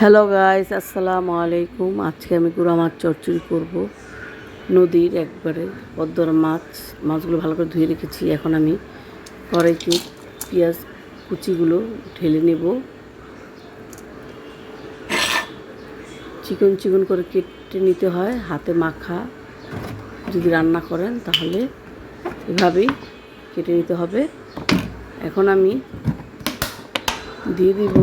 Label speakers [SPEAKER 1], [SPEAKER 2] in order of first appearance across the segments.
[SPEAKER 1] Hello guys আসসালামু আলাইকুম আজকে আমি গুড়া মাছ চচ্চড়ি করব। নদীর একবারে পদ্মর মাছ। মাছগুলো ভালো করে ধুয়ে রেখেছি। এখন আমি কড়াইতে পেঁয়াজ কুচিগুলো ঢেলে নেব। চিকন চিকন করে কেটে নিতে হয়। হাতে মাখা যদি রান্না করেন, তাহলে এভাবেই কেটে নিতে হবে। এখন আমি দিয়ে দিব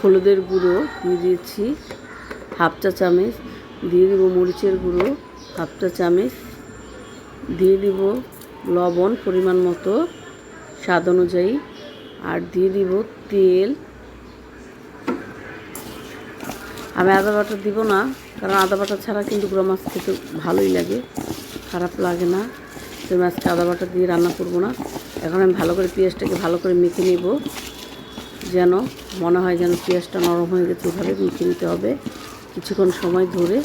[SPEAKER 1] হলুদের গুঁড়ো দিয়ে দিয়েছি, হাফ চা চামচ। দিয়ে দিব মরিচের গুঁড়ো, হাফ চা চামচ। দিয়ে দিব লবণ পরিমাণ মতো, স্বাদ অনুযায়ী। আর দিয়ে দিব তেল। আমি আদা বাটা দিব না, কারণ আদা বাটা ছাড়া কিন্তু গুঁড়ো মাছ খেতে ভালোই লাগে, খারাপ লাগে না। তো মাছকে আদা বাটা দিয়ে রান্না করব না। এখন আমি ভালো করে পেঁয়াজটাকে ভালো করে মেখে নেব। যেন মনে হয় যেন পেঁয়াজটা নরম হয়ে গেছে, এভাবে মেখে নিতে হবে। কিছুক্ষণ সময় ধরে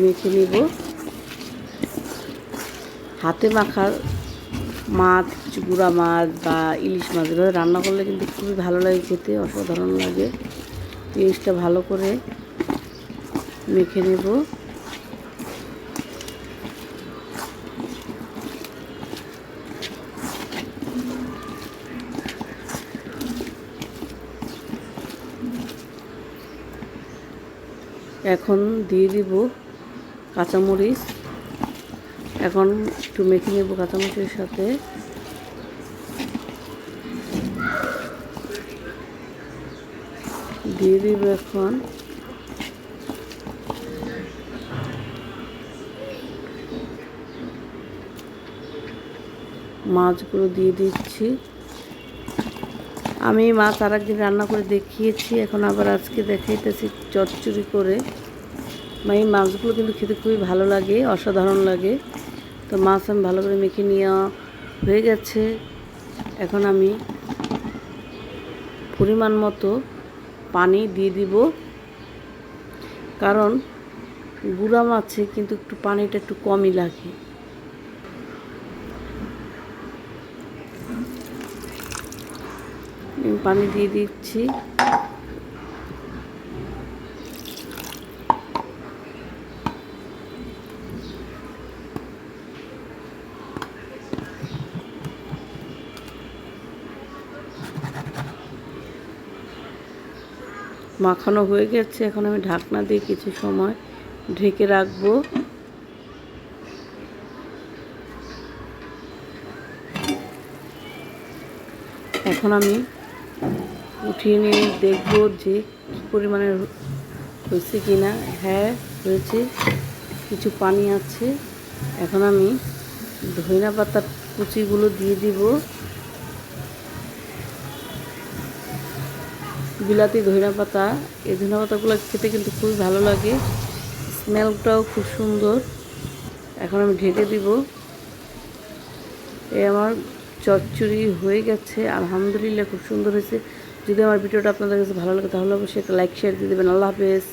[SPEAKER 1] মেখে নেব। হাতে মাখার মাছ, কিছু গুঁড়া মাছ বা ইলিশ মাছ এভাবে রান্না করলে কিন্তু খুবই ভালো লাগে খেতে, অসাধারণ লাগে। পেঁয়াজটা ভালো করে মেখে নেব। এখন দিয়ে দিব কাঁচামরিচ। এখন একটু মেখে নেব কাঁচামরিচের সাথে। দিয়ে দিব এখন মাছগুলো দিয়ে দিচ্ছি। আমি মাছ আর একদিন রান্না করে দেখিয়েছি, এখন আবার আজকে দেখাইতেছি চচ্চড়ি করে। মানে মাছগুলো কিন্তু খেতে খুবই ভালো লাগে, অসাধারণ লাগে। তো মাছ আমি ভালো করে মেখে নেওয়া হয়ে গেছে। এখন আমি পরিমাণ মতো পানি দিয়ে দিব। কারণ গুঁড়া মাছে কিন্তু একটু পানিটা একটু কমই লাগে আমি পানি দিয়ে দিচ্ছি। মাখানো হয়ে গেছে, এখন আমি ঢাকনা দিয়ে কিছু সময় ঢেকে রাখব। এখন আমি উঠিয়ে নিয়ে দেখব যে কী পরিমাণের হয়েছে কি না। হ্যাঁ হয়েছে। কিছু পানি আছে। এখন আমি ধনিয়া পাতার কুচিগুলো দিয়ে দিব। বিলাতি ধনিয়া পাতা। এই ধনিয়া পাতাগুলো খেতে কিন্তু খুবই ভালো লাগে। স্মেলটাও খুব সুন্দর। এখন আমি ঢেকে দিব। এ আমার চচ্চড়ি হয়ে গেছে, আলহামদুলিল্লাহ খুব সুন্দর হয়েছে। যদি আমার ভিডিওটা আপনাদের কাছে ভালো লাগে, তাহলে অবশ্যই একটা লাইক শেয়ার দিয়ে দেবেন। আল্লাহ হাফেজ।